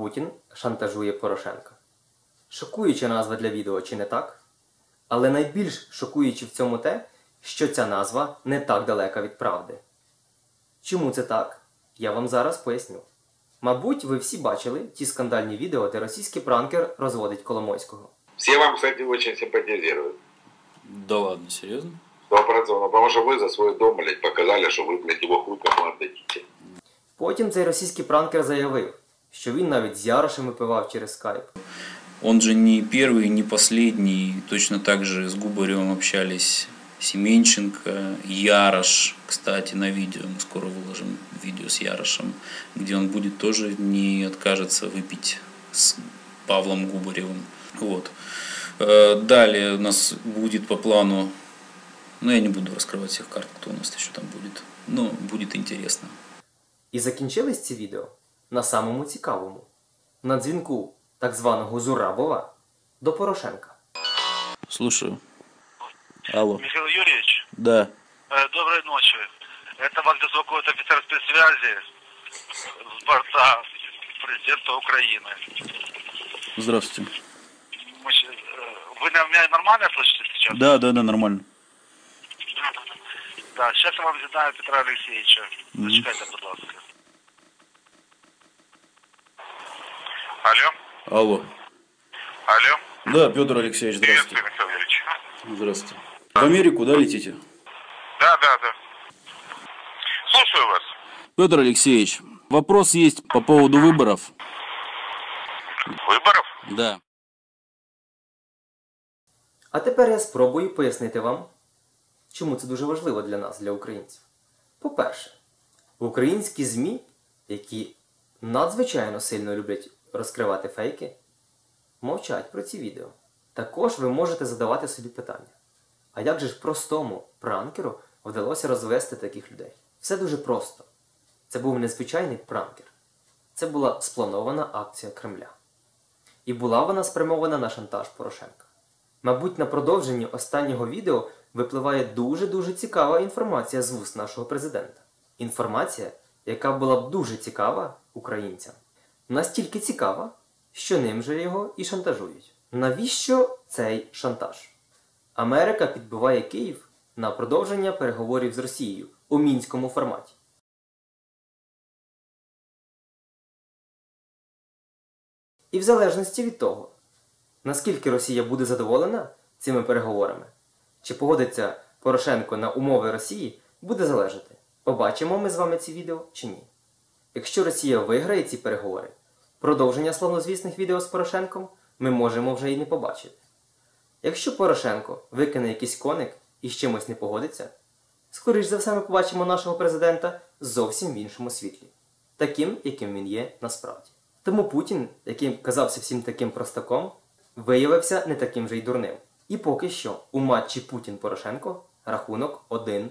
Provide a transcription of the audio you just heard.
Путін шантажує Порошенка. Шокуюча назва для відео, чи не так? Але найбільш шокуюче в цьому те, що ця назва не так далека від правди. Чому це так? Я вам зараз поясню. Мабуть, ви всі бачили ті скандальні відео, де російський пранкер розводить Коломойського. Все вам, кстати, очень симпатизируют. Да ладно, серьезно? Стопроцентно. Потому что вы за свой дом, блядь, показали, что вы, блядь, его хуй кому. Потім цей російський пранкер заявив, що він навіть з Ярошем випивав через скайп. Он же не первый, не последний. Точно так же с Губаревым общались Семенченко, Ярош, кстати, на видео. Мы скоро выложим видео с Ярошем, где он будет тоже не откажется выпить с Павлом Губаревым. Вот. Э, Далее у нас будет по плану, ну я не буду раскрывать всех карт, кто у нас еще там будет. Но будет интересно. І закінчились ці відео на самому цікавому на дзвінку так званого Зурабова до Порошенка. Слушаю. Алло. Михаил Юрьевич, Да. э, доброй ночи. Это вас беспокоит офицер спецсвязи с борта президента Украины. Здравствуйте. Мы щ- э, Вы на меня нормально слышите сейчас? Да, да, да, нормально. Да, сейчас я вам з'єднаю Петра Олексійовича. Мгм. Зачекайте, будь ласка. Алло, Алло. алло. Да, Петр Алексеевич, здравствуйте. Михаил Юрьевич. Здравствуйте. В Америку, да, летите? Да, да, да. Слушаю вас. Петр Алексеевич, вопрос есть по поводу выборов. Выборов? Да. А тепер я спробую пояснити вам, чому це дуже важливо для нас, для українців. По-перше, українські ЗМІ, які надзвичайно сильно люблять розкривати фейки, мовчать про ці відео. Також ви можете задавати собі питання. А як же ж простому пранкеру вдалося розвести таких людей? Все дуже просто. Це був незвичайний пранкер. Це була спланована акція Кремля. І була вона спрямована на шантаж Порошенка. Мабуть, на продовженні останнього відео випливає дуже-дуже цікава інформація з вуст нашого президента. Інформація, яка була б дуже цікава українцям. Настільки цікава, що ним же його і шантажують. Навіщо цей шантаж? Америка підбиває Київ на продовження переговорів з Росією у мінському форматі. І в залежності від того, наскільки Росія буде задоволена цими переговорами, чи погодиться Порошенко на умови Росії, буде залежати, побачимо ми з вами ці відео чи ні. Якщо Росія виграє ці переговори, продовження славнозвісних відео з Порошенком ми можемо вже і не побачити. Якщо Порошенко викине якийсь коник і з чимось не погодиться, скоріш за все ми побачимо нашого президента зовсім в іншому світлі, таким, яким він є насправді. Тому Путін, який казався всім таким простаком, виявився не таким же й дурним. І поки що у матчі Путін-Порошенко рахунок 1-0.